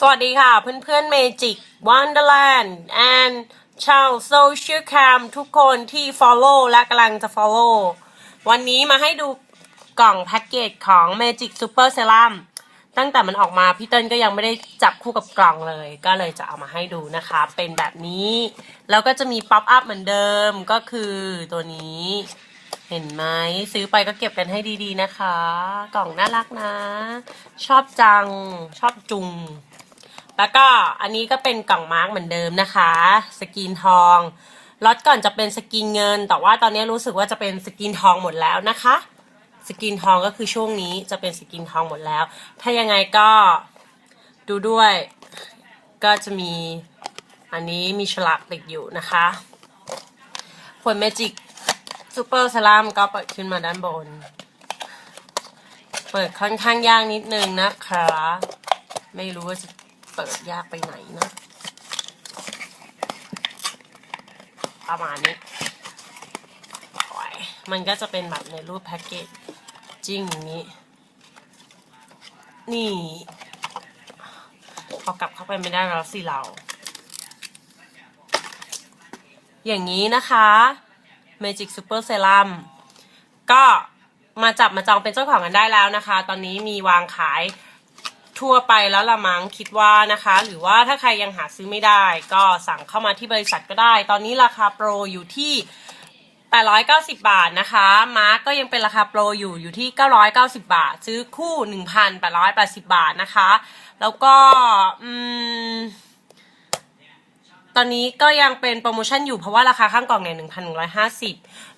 สวัสดีค่ะเพื่อนๆ Magic Wonderland and ชาว Social Cam ทุกคนที่ follow และกำลังจะ follow วันนี้มาให้ดูกล่องแพ็กเกจของ Magic Super Serum ตั้งแต่มันออกมาพี่เติ้ลก็ยังไม่ได้จับคู่กับกล่องเลย ก็เลยจะเอามาให้ดูนะคะ เป็นแบบนี้ แล้วก็จะมีป๊อปอัพเหมือนเดิมก็คือตัวนี้ เห็นไหมซื้อไปก็เก็บกันให้ดีๆนะคะ กล่องน่ารักนะ ชอบจังชอบจุง แล้วก็อันนี้ก็เป็นกล่องมาร์กเหมือนเดิมนะคะ สกรีนทองล็อตก่อนจะเป็นสกรีนเงิน แต่ว่าตอนนี้รู้สึกว่าจะเป็นสกรีนทองหมดแล้วนะคะ สกรีนทองก็คือช่วงนี้จะเป็นสกรีนทองหมดแล้ว ถ้ายังไงก็ดูด้วยก็จะมีอันนี้มีฉลากติดอยู่นะคะผลเมจิกซูเปอร์สลามก็เปิดขึ้นมาด้านบน เปิดค่อนข้างยากนิดนึงนะคะ ไม่รู้ว่าจะ เปิดยากไปไหนนะ ประมาณนี้ มันก็จะเป็นแบบในรูปแพ็กเกจจริงอย่างนี้ นี่เอากลับเข้าไปไม่ได้แล้วสิเรา อย่างนี้นะคะ Magic Super Serum ก็มาจับมาจองเป็นเจ้าของกันได้แล้วนะคะ ตอนนี้มีวางขาย ทั่วไปแล้วละมั้งคิดว่านะคะ หรือว่าถ้าใครยังหาซื้อไม่ได้ ก็สั่งเข้ามาที่บริษัทก็ได้ ตอนนี้ราคาโปรอยู่ที่ 890 บาทนะคะ มาร์กก็ยังเป็นราคาโปรอยู่อยู่ที่ 990 บาท ซื้อคู่ 1,880 บาทนะคะ แล้วก็อืมตอนนี้ก็ยังเป็นโปรโมชั่นอยู่เพราะว่าราคาข้างกล่องเนี่ยหนึ่งพันหนึ่งร้อยห้าสิบ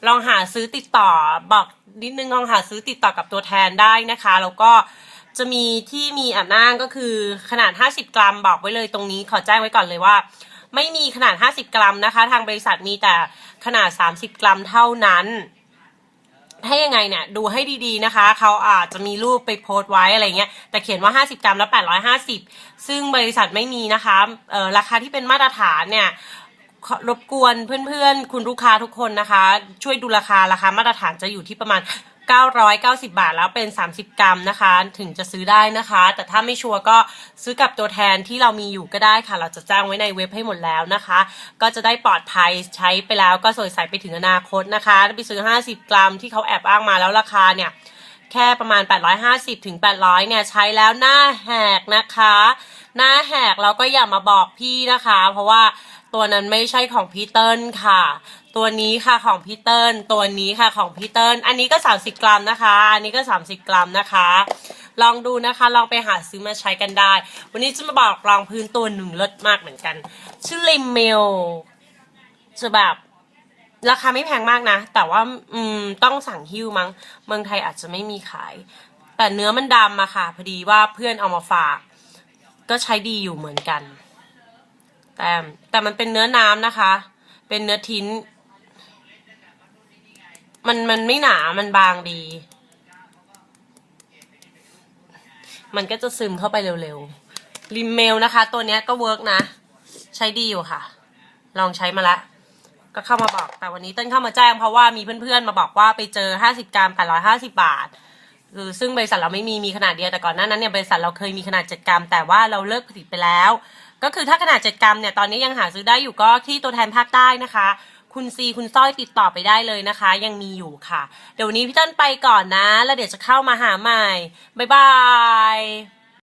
ลองหาซื้อติดต่อบอกนิดนึงลองหาซื้อติดต่อกับตัวแทนได้นะคะ แล้วก็ จะมีที่มีอ่านอ้างก็คือขนาด 50 กรัมบอกไว้เลยตรงนี้ขอแจ้งไว้ก่อนเลยว่า ไม่มีขนาด 50 กรัมนะคะ ทางบริษัทมีแต่ขนาด 30 กรัมเท่านั้น ถ้ายังไงเนี่ยดูให้ดีๆนะคะ เขาอาจจะมีรูปไปโพสต์ไว้อะไรเงี้ยแต่เขียนว่า 50 กรัมแล้ว850 ซึ่งบริษัทไม่มีนะคะเออราคาที่เป็นมาตรฐานเนี่ยรบกวนเพื่อนๆ คุณลูกค้าทุกคนนะคะ ช่วยดูราคาราคามาตรฐานจะอยู่ที่ประมาณ 990 บาทแล้วเป็น 30 กรัมนะคะ ถึงจะซื้อได้นะคะ แต่ถ้าไม่ชัวร์ก็ซื้อกับตัวแทนที่เรามีอยู่ก็ได้ค่ะ เราจะจ้างไว้ในเว็บให้หมดแล้วนะคะ ก็จะได้ปลอดภัยใช้ไปแล้วก็สวยใสไปถึงอนาคตนะคะถ้าไปซื้อ 50 กรัมที่เขาแอบอ้างมาแล้วราคาเนี่ยแค่ประมาณ 850ถึง800 เนี่ย ใช้แล้วหน้าแหกนะคะ หน้าแหกแล้วก็อย่ามาบอกพี่นะคะ เพราะว่า ตัวนั้นไม่ใช่ของพี่เติ้ลค่ะ ตัวนี้ค่ะของพี่เติ้ลตัวนี้ค่ะของพี่เติ้ลอันนี้ก็ 30 กรัมนะคะ อันนี้ก็ 30 กรัมนะคะ ลองดูนะคะ ลองไปหาซื้อมาใช้กันได้ วันนี้จะมาบอกรองพื้นตัวหนึ่งเลิศมากเหมือนกัน ชื่อลิมเมลจะแบบราคาไม่แพงมากนะ แต่ว่าอืมต้องสั่งฮิ้วมั้ง เมืองไทยอาจจะไม่มีขาย แต่เนื้อมันดำอะค่ะ พอดีว่าเพื่อนเอามาฝาก ก็ใช้ดีอยู่เหมือนกัน แต่แต่มันเป็นเนื้อน้ำนะคะ เป็นเนื้อทิ้น มันมันไม่หนา มันบางดี มันก็จะซึมเข้าไปเร็วๆ ริมเมลนะคะ ตัวเนี้ยก็เวิร์กนะ ใช้ดีอยู่ค่ะ ลองใช้มาละ ก็เข้ามาบอก แต่วันนี้เต้นเข้ามาแจ้งเพราะว่ามีเพื่อนๆ มาบอกว่าไปเจอ 50 กรัม 850 บาทคือซึ่งบริษัทเราไม่มีมีขนาดเดียวแต่ก่อนหน้านั้นเนี่ยบริษัทเราเคยมีขนาด 7 กรัม แต่ว่าเราเลิกผลิตไปแล้ว ก็คือถ้าขนาด 7 กรัมเนี่ยตอนนี้ยังหาซื้อได้อยู่ก็ที่ตัวแทนภาคใต้นะคะ คุณซีคุณสร้อยติดต่อไปได้เลยนะคะ ยังมีอยู่ค่ะ เดี๋ยววันนี้พี่ต้นไปก่อนนะ แล้วเดี๋ยวจะเข้ามาหาใหม่ บ๊ายบาย